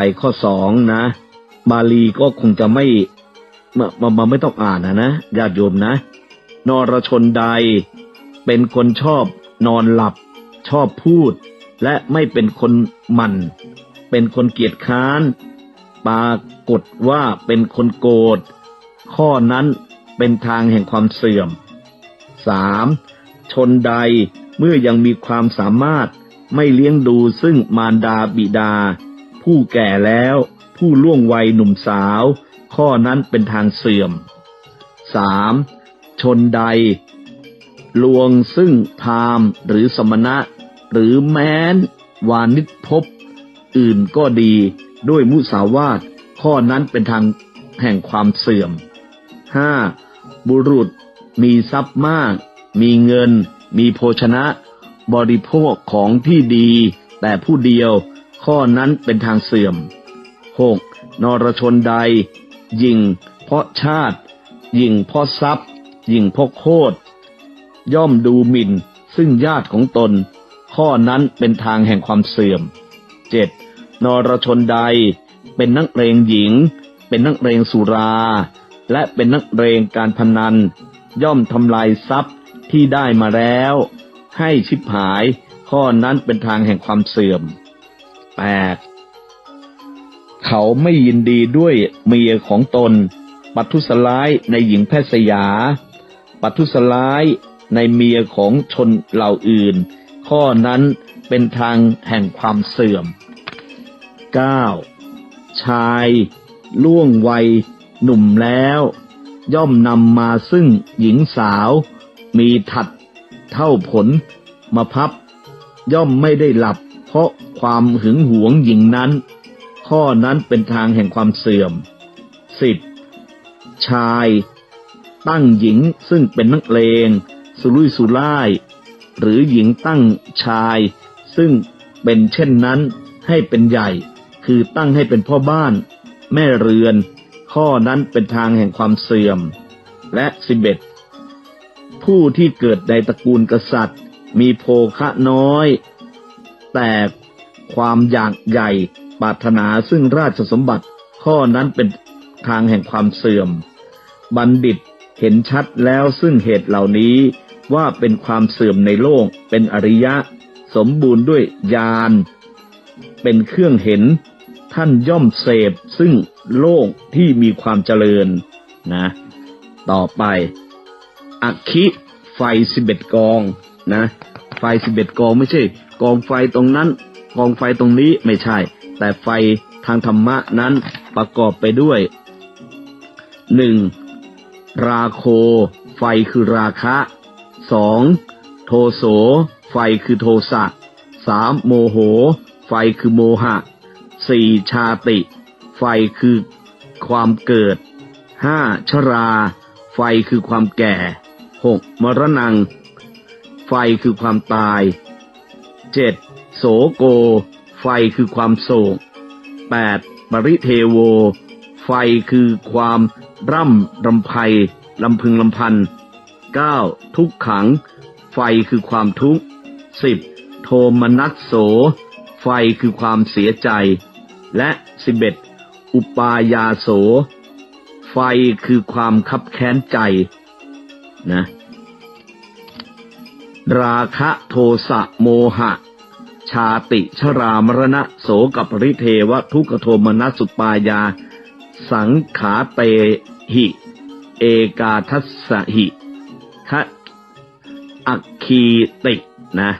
ต่อไปข้อสองนะ บาลีก็คงจะไม่มามาไม่ต้องอ่านนะนะญาติโยมนะ นรชนใด เป็นคนชอบนอนหลับ ชอบพูด และไม่เป็นคนหมันเป็นคนเกียจค้าน ปากฏว่าเป็นคนโกรธข้อนั้นเป็นทางแห่งความเสื่อม 3. ชนใดเมื่อยังมีความสามารถไม่เลี้ยงดูซึ่งมารดาบิดา ผู้แก่แล้ว ผู้ล่วงวัยหนุ่มสาว ข้อนั้นเป็นทางเสื่อม 3. ชนใด ลวงซึ่งพามหรือสมณะ หรือแม้น วานิชพบอื่นก็ดีด้วยมุสาวาทข้อนั้นเป็นทางแห่งความเสื่อม 5. บุรุษมีทรัพย์มาก มีเงิน มีโภชนะ บริโภคของที่ดี แต่ผู้เดียว ข้อนั้นเป็นทางเสื่อม 6. นรชนใด ยิง เพราะชาติ ยิงเพราะทรัพย์ ยิงเพราะโคตรย่อมดูหมิ่น ซึ่งญาติของตน ข้อนั้นเป็นทางแห่งความเสื่อม 7. นรชนใด เป็นนักเรงหญิง เป็นนักเรงสุรา และเป็นนักเรงการพนัน ย่อมทำลายทรัพย์ที่ได้มาแล้ว ให้ชิบหาย ข้อนั้นเป็นทางแห่งความเสื่อม 8. เขาไม่ยินดีด้วยเมียของตน ปัทุสร้ายในหญิงแพทย์สยา ปัทุสร้ายในเมียของชนเหล่าอื่น ข้อนั้นเป็นทางแห่งความเสื่อม 9. ชายล่วงวัยหนุ่มแล้ว ย่อมนำมาซึ่งหญิงสาว มีถัดเท่าผลมาพับ ย่อมไม่ได้หลับ เพราะ ความหึงหวงหญิงนั้น ข้อนั้นเป็นทางแห่งความเสื่อม 10. ชาย ตั้งหญิงซึ่งเป็นนักเลง สุรุ่ยสุร่าย หรือหญิงตั้งชาย ซึ่งเป็นเช่นนั้นให้เป็นใหญ่ คือตั้งให้เป็นพ่อบ้าน แม่เรือน ข้อนั้นเป็นทางแห่งความเสื่อม และสิบเอ็ดผู้ที่เกิดในตระกูลกษัตริย์ มีโภคะน้อย แต่ ความอยากใหญ่ปรารถนาซึ่งราชสมบัติ ข้อนั้นเป็นทางแห่งความเสื่อม บัณฑิตเห็นชัดแล้วซึ่งเหตุเหล่านี้ว่าเป็นความเสื่อมในโลก เป็นอริยะ สมบูรณ์ด้วยญาณเป็นเครื่องเห็นท่านย่อมเสพซึ่งโลกที่มีความเจริญนะ ต่อไป อัคคิไฟสิบเอ็ดกองนะ ไฟสิบเอ็ดกองไม่ใช่ กองไฟตรงนั้น กองไฟตรงนี้ไม่ใช่ แต่ไฟทางธรรมะนั้นประกอบไปด้วยหนึ่งราโค ไฟคือราคะสองโทโส ไฟคือโทสะสามโมโห ไฟคือโมหะสี่ชาติ ไฟคือความเกิดห้าชรา ไฟคือความแก่หกมรณังไฟคือความตายเจ็ด โสโก ไฟคือความโศกแปดปริเทโว ไฟคือความร่ำรำไพลำพึงลำพันเก้าทุกขัง ไฟคือความทุกข์สิบโทมนัสโส ไฟคือความเสียใจ และสิบเอ็ดอุปายาโส ไฟคือความคับแค้นใจนะราคะโทสะโมหะ ชาติชรามรณะโสกับปริเทวทุกขโทมนัสสุปายา สังขาเตหิ เอกาทัสสหิคะอักคีตินะ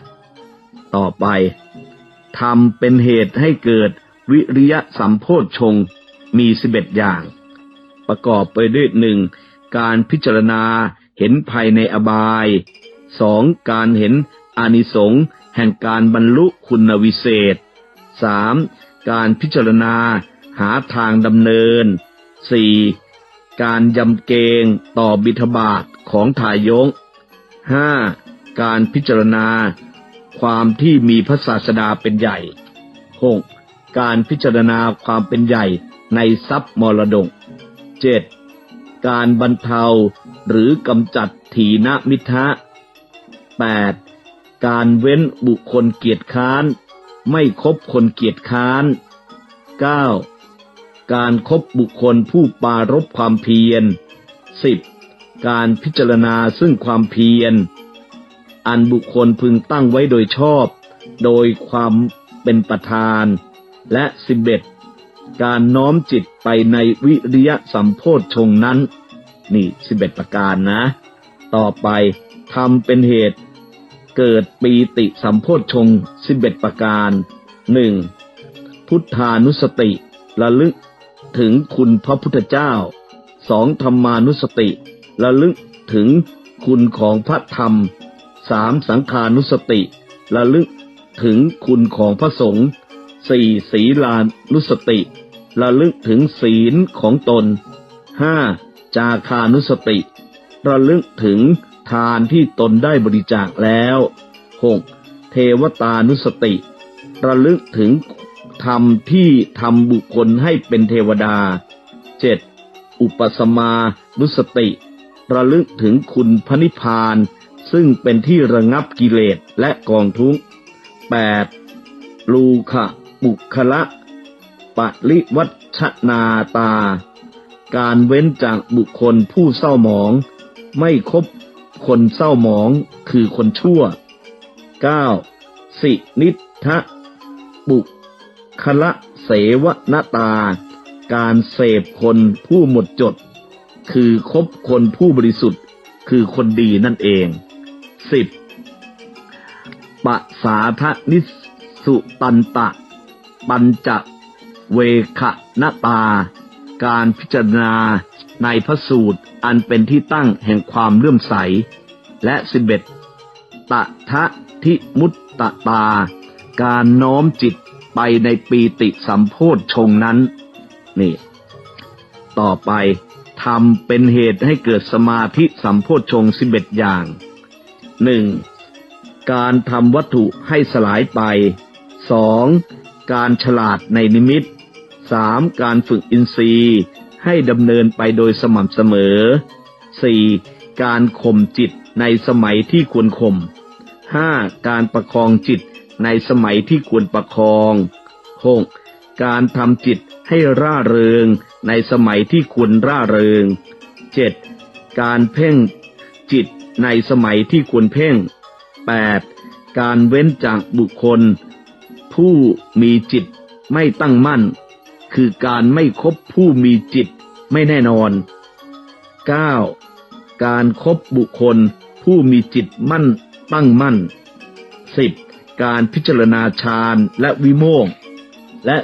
ต่อไปทำเป็นเหตุให้เกิดวิริยะสัมโพธชงมีสิบเอ็ดอย่าง ประกอบไปด้วยหนึ่งการพิจารณาเห็นภัยในอบายสองการเห็นอานิสงส์ แห่งการบรรลุคุณวิเศษสามการพิจารณาหาทางดำเนินสี่การยำเกรงต่อบิทบาทของทายงห้าการพิจารณา ความที่มีพระศาสดาเป็นใหญ่หกการพิจารณาความเป็นใหญ่ในทรัพย์มรดกเจ็ดการบรรเทาหรือกำจัดถีนมิทะ 8. การเว้นบุคคลเกียรติค้าน ไม่คบคนเกียรติค้าน 9. การครบบุคคลผู้ปรารบความเพียร 10. การพิจารณาซึ่งความเพียร อันบุคคลพึงตั้งไว้โดยชอบ โดยความเป็นประธาน และ 11. การน้อมจิตไปในวิริยะสัมโพธชงนั้น นี่ 11 ประการนะ ต่อไปทำเป็นเหตุ เกิดปีติสัมโพธชงค์11ประการ 1. พุทธานุสติระลึกถึงคุณพระพุทธเจ้าสองธรรมานุสติระลึกถึงคุณของพระธรรมสามสังขานุสติระลึกถึงคุณของพระสงฆ์สี่ศีลานุสติระลึกถึงศีลของตนห้าจาคานุสติระลึกถึง ทานที่ตนได้บริจาคแล้วหกเทวตานุสติ ระลึกถึงธรรมที่ทำบุคคลให้เป็นเทวดาเจ็ดอุปสมานุสติ ระลึกถึงคุณพระนิพพาน ซึ่งเป็นที่ระงับกิเลสและกองทุกข์ 8. ลูขะบุคละปริวัชนาตา การเว้นจากบุคคลผู้เศร้าหมอง ไม่คบ คนเศร้าหมองคือคนชั่ว 9. สินิทะบุคละเสวนตา การเสพคนผู้หมดจด คือคบคนผู้บริสุทธิ์ คือคนดีนั่นเอง 10. ปะสาทนิสุตันตะ ปัญจเวขนตา การพิจารณา ในพระสูตรอันเป็นที่ตั้งแห่งความเลื่อมใส และสิบเอ็ดตะทะทิมุตตตา การน้อมจิตไปในปีติสัมโพธชงนั้น นี่ ต่อไปทำเป็นเหตุให้เกิดสมาธิสัมโพธชงสิบเอ็ดอย่างหนึ่งการทำวัตถุให้สลายไปสองการฉลาดในนิมิตสามการฝึกอินทรีย์ ให้ดำเนินไปโดยสม่ำเสมอสี่การข่มจิตในสมัยที่ควรข่มห้าการประคองจิตในสมัยที่ควรประคองหกการทำจิตให้ร่าเริงในสมัยที่ควรร่าเริงเจ็ดการเพ่งจิตในสมัยที่ควรเพ่ง 8. การเว้นจากบุคคล ผู้มีจิตไม่ตั้งมั่น คือการไม่คบผู้มีจิตไม่แน่นอน 9. การครบบุคคลผู้มีจิตมั่นตั้งมั่น 10. การพิจารณาฌานและวิโมกข์และ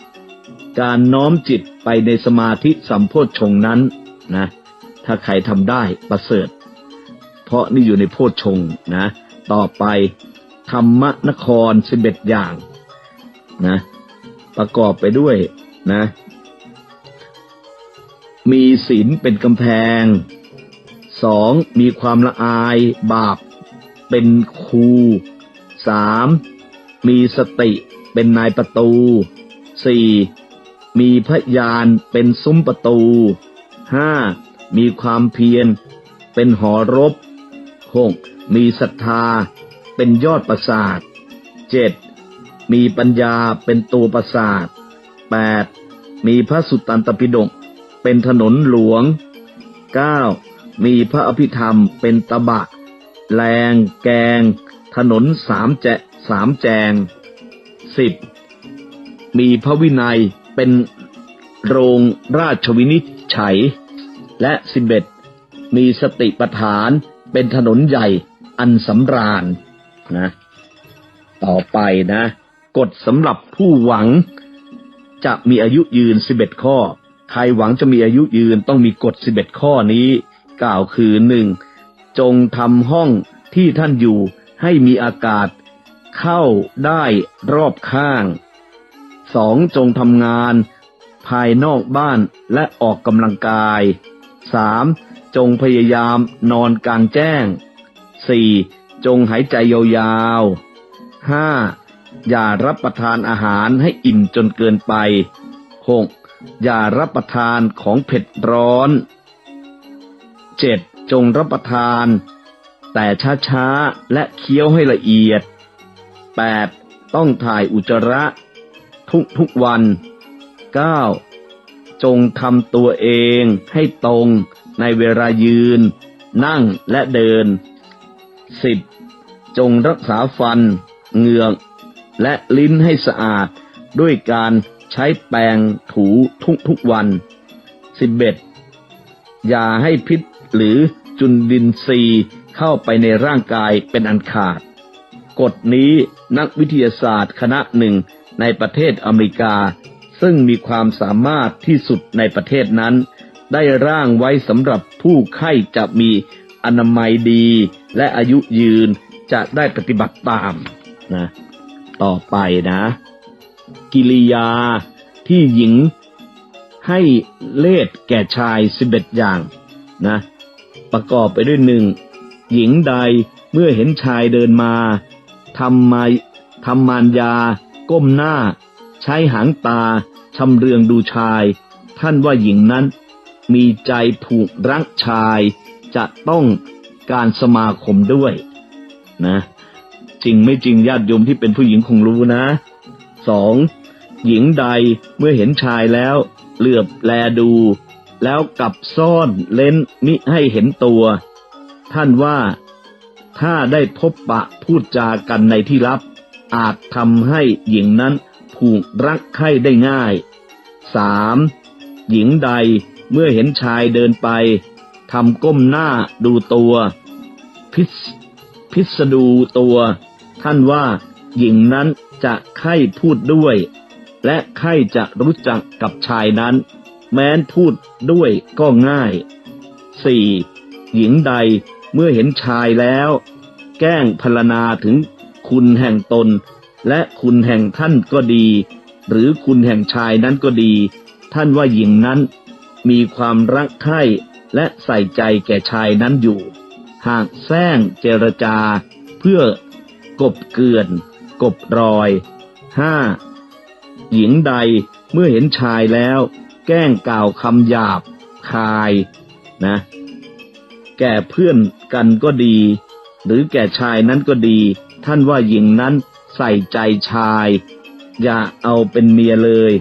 11. การน้อมจิตไปในสมาธิสัมโพชงนั้นนะถ้าใครทำได้ประเสริฐ เพราะนี่อยู่ในโพชงนะ ต่อไปธรรมนครสิบเอ็ดอย่างนะ ประกอบไปด้วยนะ มีศีลเป็นกำแพงสองมีความละอายบาปเป็นครูสามมีสติเป็นนายประตูสี่มีพยานเป็นซุ้มประตูห้ามีความเพียร เป็นหอรบหกมีศรัทธา เป็นยอดประสาทเจ็ด มีปัญญาเป็นตัวประสาทแปดมีพระสุตตันตปิฎกเป็นถนนหลวงเก้ามีพระอภิธรรมเป็นตะบะ แรงแกง ถนนสามแจสามแจงสิบมีพระวินัยเป็นโรงราชวินิจฉัย และสิบเอ็ดมีสติปัฏฐานเป็นถนนใหญ่อันสำราญนะ ต่อไปนะ กฎสำหรับผู้หวัง จะมีอายุยืนสิบเอ็ดข้อ ใครหวังจะมีอายุยืนต้องมีกฎสิบเอ็ดข้อนี้ กล่าวคือหนึ่งจงทำห้องที่ท่านอยู่ให้มีอากาศ เข้าได้รอบข้างสองจงทำงาน ภายนอกบ้านและออกกำลังกายสามจงพยายามนอนกลางแจ้งสี่จงหายใจยาวๆห้า อย่ารับประทานอาหารให้อิ่มจนเกินไปหกอย่ารับประทานของเผ็ดร้อนเจ็ดจงรับประทาน แต่ช้าๆ และเคี้ยวให้ละเอียด 8. ต้องถ่ายอุจจาระ ทุกทุกๆวัน 9. จงทำตัวเองให้ตรงในเวลายืน นั่งและเดิน 10. จงรักษาฟัน เหงือก และลิ้นให้สะอาดด้วยการใช้แปรงถูทุกทุกวัน 11. อย่าให้พิษหรือจุลินทรีย์เข้าไปในร่างกายเป็นอันขาด กฎนี้นักวิทยาศาสตร์คณะหนึ่งในประเทศอเมริกา ซึ่งมีความสามารถที่สุดในประเทศนั้น ได้ร่างไว้สำหรับผู้ไข้จะมีอนามัยดีและอายุยืนจะได้ปฏิบัติตามนะ ต่อไปนะ กิริยาที่หญิงให้เลดแก่ชายสิบเอ็ดอย่างนะ ประกอบไปด้วยหนึ่งหญิงใดเมื่อเห็นชายเดินมาทำมาทำมารยา ก้มหน้า ใช้หางตาชำเรืองดูชาย ท่านว่าหญิงนั้น มีใจผูกรักชาย จะต้องการสมาคมด้วย นะ จริงไม่จริงญาติโยมที่เป็นผู้หญิงคงรู้นะสองหญิงใดเมื่อเห็นชายแล้ว เหลือบแลดู แล้วกลับซ่อนเล้นมิให้เห็นตัว ท่านว่าถ้าได้พบปะพูดจากันในที่ลับ อาจทำให้หญิงนั้นผูกรักใคร่ได้ง่ายสามหญิงใดเมื่อเห็นชายเดินไปทำก้มหน้าดูตัว พิส พิสดูตัว ท่านว่าหญิงนั้นจะใคร่พูดด้วย และใคร่จะรู้จักกับชายนั้น แม้นพูดด้วยก็ง่ายสี่หญิงใดเมื่อเห็นชายแล้ว แกล้งพรณนาถึงคุณแห่งตน และคุณแห่งท่านก็ดี หรือคุณแห่งชายนั้นก็ดี ท่านว่าหญิงนั้นมีความรักใคร่และใส่ใจแก่ชายนั้นอยู่ หากแซงเจรจา เพื่อกบเกลื่อน กบรอยห้าหญิงใดเมื่อเห็นชายแล้ว แกล้งกล่าวคำหยาบคายนะ แก่เพื่อนกันก็ดี หรือแก่ชายนั้นก็ดี ท่านว่าหญิงนั้นใส่ใจชาย อย่าเอาเป็นเมียเลย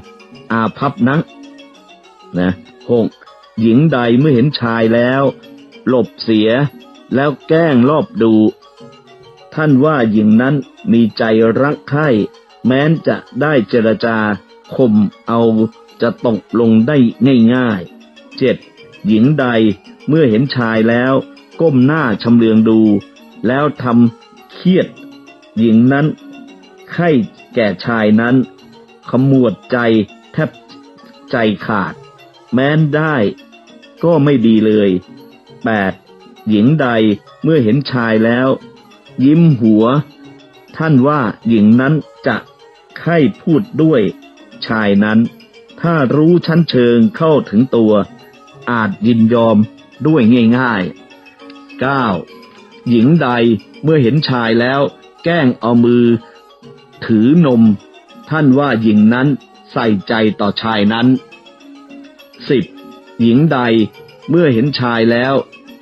อาพับนักนะหกหญิงใดเมื่อเห็นชายแล้ว หลบเสีย แล้วแกล้งรอบดู ท่านว่าหญิงนั้นมีใจรักใคร่แม้นจะได้เจรจาข่มเอาจะตกลงได้ง่ายๆเจ็ดหญิงใดเมื่อเห็นชายแล้ว ก้มหน้าชำเลืองดู แล้วทำเครียด หญิงนั้นไข้แก่ชายนั้น ขมวดใจแทบใจขาด แม้นได้ก็ไม่ดีเลย 8. หญิงใดเมื่อเห็นชายแล้ว ยิ้มหัว ท่านว่าหญิงนั้นจะใคร่พูดด้วย ชายนั้น ถ้ารู้ชั้นเชิงเข้าถึงตัว อาจยินยอมด้วยง่ายๆ 9. หญิงใดเมื่อเห็นชายแล้ว แกล้งเอามือ ถือนม ท่านว่าหญิงนั้นใส่ใจต่อชายนั้น 10. หญิงใดเมื่อเห็นชายแล้ว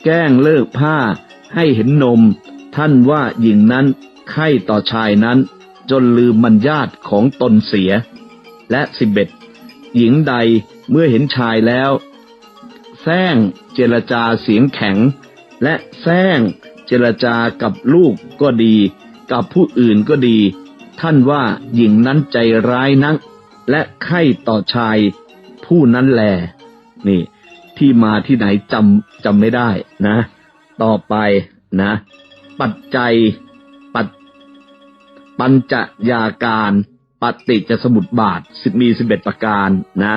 แกล้งเลิกผ้า ให้เห็นนม ท่านว่าหญิงนั้นใคร่ต่อชายนั้น จนลืมมัญญาตของตนเสีย และสิบเอ็ดหญิงใดเมื่อเห็นชายแล้วแซงเจรจาเสียงแข็ง และแซงเจรจากับลูกก็ดี กับผู้อื่นก็ดี ท่านว่าหญิงนั้นใจร้ายนัก และใคร่ต่อชาย ผู้นั้นแล นี่ ที่มาที่ไหนจำจำไม่ได้นะ ต่อไปนะ ปัจจัยปัจปัญจยาการปฏิจจสมุตบาทสิมีสิบเอ็ดประการนะ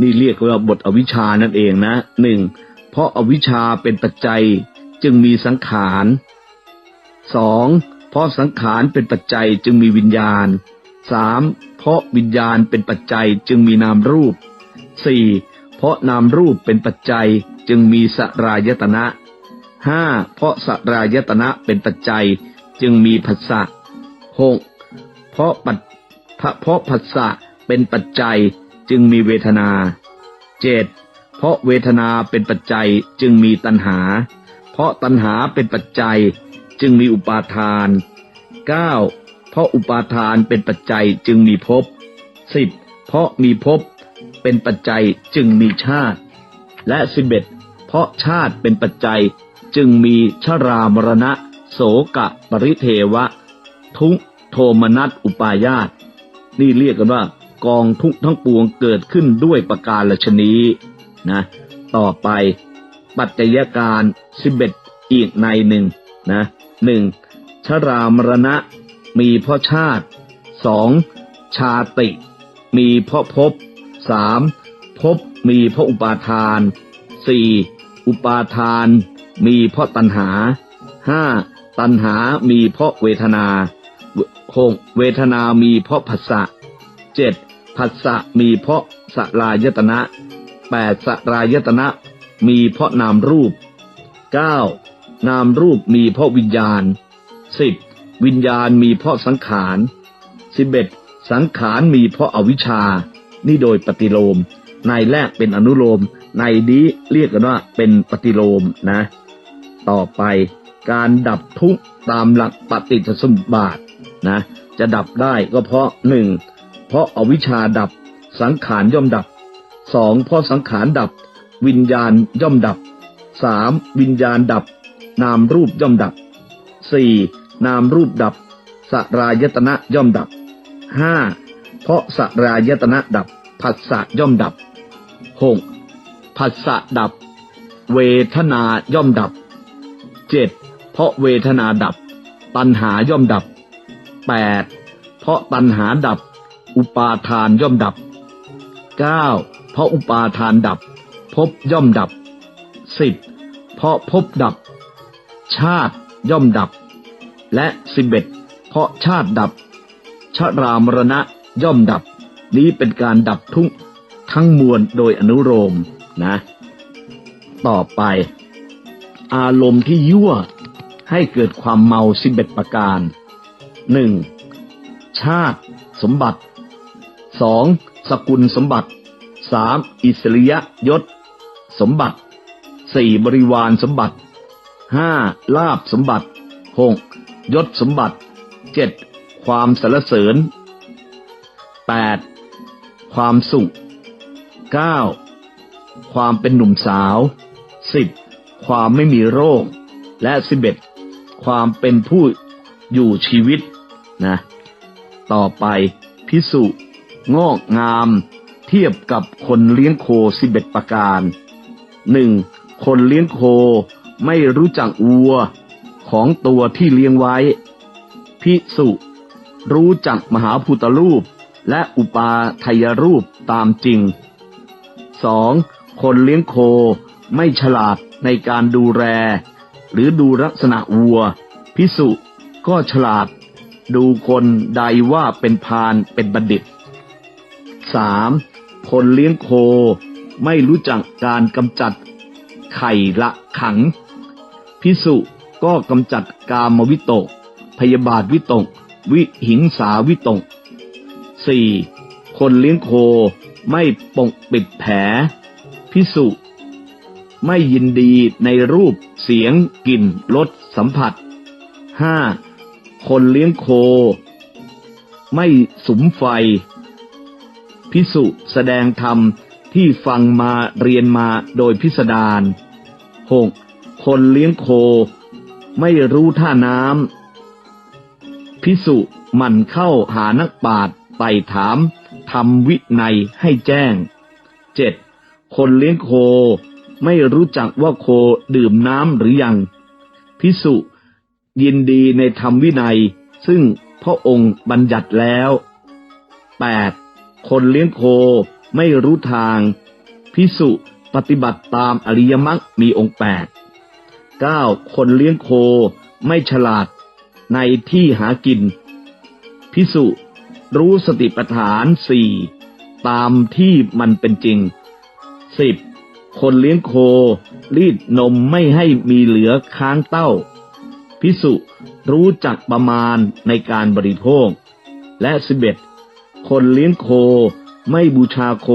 นี่เรียกว่าบทอวิชานั่นเองนะหนึ่งเพราะอาวิชชาเป็นปัจจัยจึงมีสังขารสองเพราะสังขารเป็นปัจจัยจึงมีวิญญาณสามเพราะวิญญาณเป็นปัจจัยจึงมีนามรูปสี่ เพราะนามรูปเป็นปัจจัยจึงมีสรายตนะห้าเพราะสรายตนะเป็นปัจจัยจึงมีผัสสะหกเพราะปัจเพราะผัสสะเป็นปัจจัยจึงมีเวทนาเจ็ดเพราะเวทนาเป็นปัจจัยจึงมีตัณหา เพราะตัณหาเป็นปัจจัยจึงมีอุปาทาน 9. เพราะอุปาทานเป็นปัจจัยจึงมีภพ 10. เพราะมีภพ เป็นปัจจัยจึงมีชาติ และ 11. เอ็ดเพราะชาติเป็นปัจจัยจึงมีชรามรณะ โสกะปริเทวะ ทุกโทมนัสอุปายาต นี่เรียกกันว่ากองทุกทั้งปวงเกิดขึ้นด้วยประการลชนีนะ ต่อไปปัจจัยการสิบเอ็ดอีกในหนึ่งนะหนึ่งชรามรณะมีเพราะชาติสองชาติ มีเพราะภพ สามภพมีเพราะอุปาทานสี่อุปาทาน มีเพราะตัณหาห้าตัณหามีเพราะเวทนาหกเวทนามีเพราะผัสสะเจ็ดผัสสะมีเพราะสลายตนะแปดสลายตนะ มีเพราะนามรูปเก้านามรูปมีเพราะวิญญาณสิบวิญญาณมีเพราะสังขารสิบเอ็ดสังขารมีเพราะอวิชชา นี่โดยปฏิโลม ในแรกเป็นอนุโลม ในนี้เรียกกันว่าเป็นปฏิโลมนะ ต่อไปการดับทุกข์ตามหลักปฏิจสมบาทนะ จะดับได้ก็เพราะหนึ่งเพราะอาวิชชาดับสังขารย่อมดับสองเพราะสังขารดับ วิญญาณย่อมดับสามวิญญาณดับ นามรูปย่อมดับสี่นามรูปดับสรายตนะย่อมดับห้า เพราะสรายตนะดับผัสสะย่อมดับหกผัสสะดับ เวทนาย่อมดับเจ็ดเพราะเวทนาดับ ตัณหาย่อมดับแปดเพราะตัณหาดับ อุปาทานย่อมดับเก้าเพราะอุปาทานดับภพย่อมดับสิบเพราะภพดับ ชาติย่อมดับ และสิบเอ็ดเพราะชาติดับชรามรณะ ย่อมดับ นี้เป็นการดับทุกทั้งมวลโดยอนุโลมนะ ต่อไป อารมณ์ที่ยั่วให้เกิดความเมาสิบเอ็ดประการหนึ่งชาติสมบัติสองสกุลสมบัติสามอิสริยยศ สมบัติสี่บริวารสมบัติห้าลาบสมบัติหกยศสมบัติเจ็ดความสรรเสริญ แปดความสุขเก้าความเป็นหนุ่มสาวสิบความไม่มีโรค และสิบเอ็ดความเป็นผู้อยู่ชีวิตนะต่อไปพิสุงอกงาม เทียบกับคนเลี้ยงโคสิบเอ็ดประการหนึ่งคนเลี้ยงโคไม่รู้จักวัวของตัวที่เลี้ยงไว้ พิสุรู้จักมหาภูตรูป และอุปาทยรูปตามจริงสองคนเลี้ยงโคไม่ฉลาดในการดูแลหรือดูลักษณะวัว พิสุก็ฉลาด ดูคนใดว่าเป็นพานเป็นบัณฑิตสามคนเลี้ยงโคไม่รู้จักการกำจัดไข่ละขัง พิสุก็กำจัดกามวิตก พยาบาทวิตก วิหิงสาวิตก สี่คนเลี้ยงโคไม่ปกปิดแผล พิสุ ไม่ยินดีในรูปเสียงกลิ่นรสสัมผัสห้าคนเลี้ยงโค ไม่สุมไฟ พิสุแสดงธรรมที่ฟังมาเรียนมาโดยพิสดารหกคนเลี้ยงโค ไม่รู้ท่าน้ำพิสุหมันเข้าหานักปราชญ์ ไต่ถามทำวินัยให้แจ้งเจ็ดคนเลี้ยงโค ไม่รู้จักว่าโคดื่มน้ำหรือยัง พิสุยินดีในธรรมวินัย ซึ่งพระองค์บัญญัติแล้วแปดคนเลี้ยงโคไม่รู้ทาง พิสุปฏิบัติตามอริยมรรคมีองค์แปดเก้าคนเลี้ยงโคไม่ฉลาดในที่หากิน พิสุ รู้สติปัฏฐานสี่ตามที่มันเป็นจริงสิบคนเลี้ยงโค รีดนมไม่ให้มีเหลือค้างเต้า พิสุรู้จักประมาณในการบริโภค และสิบเอ็ดคนเลี้ยงโคไม่บูชาโค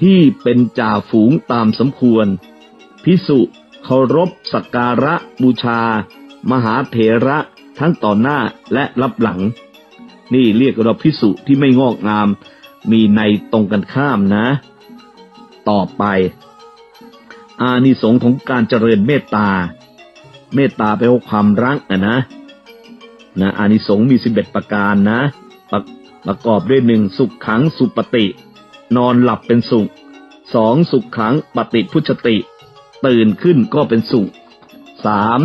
ที่เป็นจ่าฝูงตามสมควร พิสุเคารพสักการะบูชา มหาเถระทั้งต่อหน้าและรับหลัง นี่เรียกเราพิสุที่ไม่งอกงาม มีในตรงกันข้ามนะ ต่อไป อานิสงส์ของการเจริญเมตตา เมตตาแปลว่าความรักอะนะนะอานิสงส์มีสิบเอ็ดประการนะประประกอบด้วยหนึ่งสุขขังสุปฏิ นอนหลับเป็นสุขสองสุขขังปฏิพุชติ ตื่นขึ้นก็เป็นสุขสาม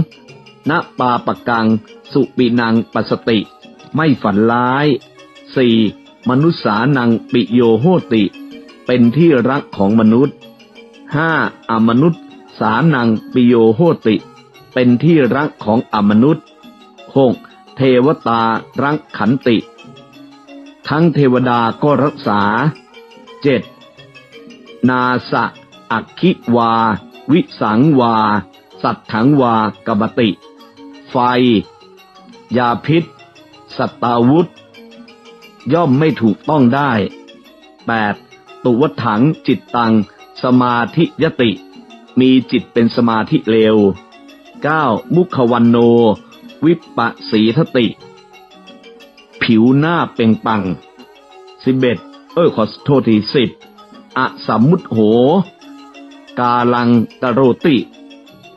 ณปาปกัง สุปินังปัสติ ไม่ฝันร้ายสี่มนุษสานังปิโยโหติ เป็นที่รักของมนุษย์ห้าอมนุษย์สานังปิโยโหติ เป็นที่รักของอมนุษย์หกเทวตารักขันติ ทั้งเทวดาก็รักษาเจ็ดนาสะอักขิวา วิสังวา สัตถังวากบติ ไฟ ยาพิษ สัตตาวุธ ย่อมไม่ถูกต้องได้ 8. ตุวถังจิตตัง สมาธิยติ มีจิตเป็นสมาธิเลว 9. มุขวันโน วิปปะสีทติ ผิวหน้าเป่งปัง 11 เอ้ยขอโทษทีสิบอะสัมมุตโห กาลังกโรติ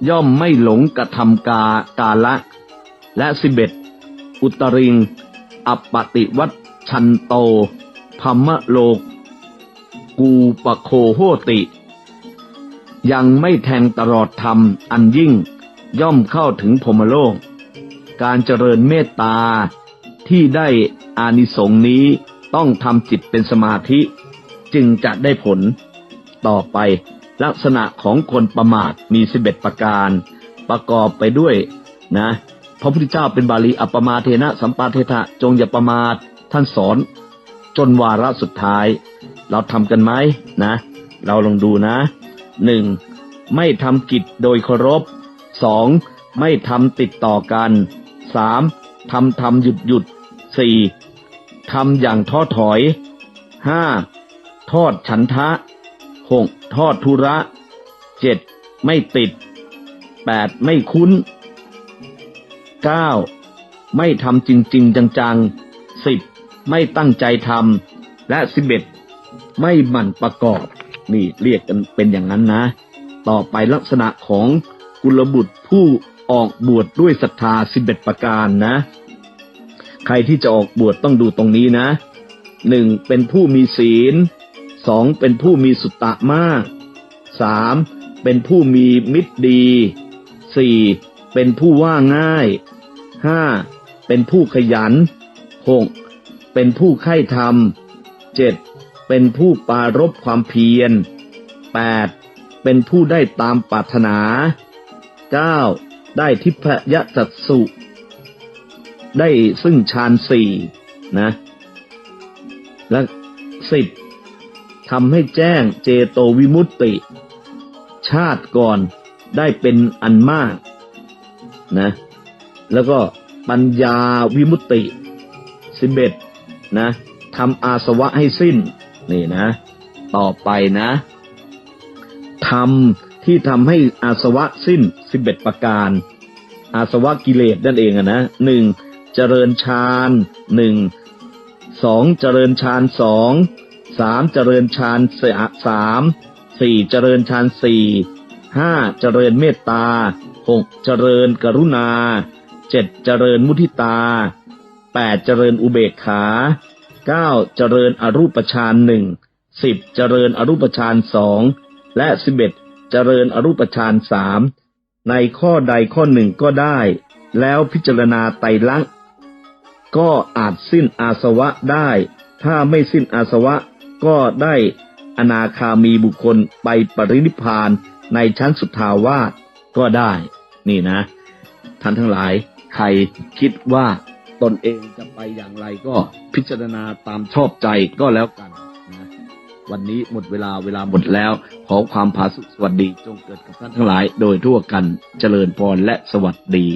ย่อมไม่หลงกระทำกากาละ และสิบเอ็ด อุตริง อัปปติวัตชันโตพมมะโลกกูปะโคโหติ ยังไม่แทงตลอดธรรมอันยิ่งย่อมเข้าถึงพรมโลก การเจริญเมตตาที่ได้อานิสงส์นี้ต้องทำจิตเป็นสมาธิ จึงจะได้ผล ต่อไปลักษณะของคนประมาทมีสิบเอ็ดประการ ประกอบไปด้วยนะ พระพุทธเจ้าเป็นบาลีอัปปมาเทนะสัมปาเทถะจงอย่าประมาทท่านสอน จนวาระสุดท้าย เราทำกันไหมนะ เราลองดูนะหนึ่งไม่ทำกิจโดยเคารพสองไม่ทำติดต่อกันสามทำทำหยุดหยุดสี่ทำอย่างท้อถอยห้าทอดฉันทะหกทอดทุระเจ็ดไม่ติดแปดไม่คุ้น เก้าไม่ทำจริง ๆ จังๆสิบไม่ตั้งใจทำและสิบเอ็ดไม่หมั่นประกอบ นี่เรียกกันเป็นอย่างนั้นนะ ต่อไปลักษณะของกุลบุตรผู้ออกบวชดด้วยศรัทธาสิบเอ็ดประการนะ ใครที่จะออกบวชต้องดูตรงนี้นะหนึ่งเป็นผู้มีศีลสองเป็นผู้มีสุตตะมากสามเป็นผู้มีมิตรดีสี่เป็นผู้ว่าง่าย ห้าเป็นผู้ขยันหกเป็นผู้ใคร่ธรรมเจ็ดเป็นผู้ปรารบความเพียรแปดเป็นผู้ได้ตามปรารถนาเก้าได้ทิพยจัตสุ ได้ซึ่งฌานสี่นะ และสิบทำให้แจ้งเจโตวิมุตติ ชาติก่อนได้เป็นอันมากนะ แล้วก็ปัญญาวิมุตติสิบเอ็ดนะทำอาสวะให้สิ้น นี่นะ ต่อไปนะทำที่ทำให้อาสวะสิ้นสิบเอ็ดประการ อาสวะกิเลสนั่นเองอะนะหนึ่งเจริญฌานหนึ่งสองเจริญฌานสองสามเจริญฌานสามสี่เจริญฌานสี่ห้าเจริญเมตตาหกเจริญกรุณา เจ็ดเจริญมุทิตาแปดเจริญอุเบกขาเก้าเจริญอรูปฌานหนึ่งสิบเจริญอรูปฌานสองและสิบเอ็ดเจริญอรูปฌานสามในข้อใดข้อหนึ่งก็ได้ แล้วพิจารณาไตรลักษณ์ก็อาจสิ้นอาสวะได้ ถ้าไม่สิ้นอาสวะก็ได้อนาคามีบุคคลไปปรินิพานในชั้นสุทธาวาสก็ได้ นี่นะท่านทั้งหลาย ใครคิดว่าตนเองจะไปอย่างไรก็พิจารณาตามชอบใจก็แล้วกันนะวันนี้หมดเวลาเวลาหมดแล้ว ขอความผาสุกสวัสดีจงเกิดกับท่านทั้งหลาย โดยทั่วกันเจริญพรและสวัสดี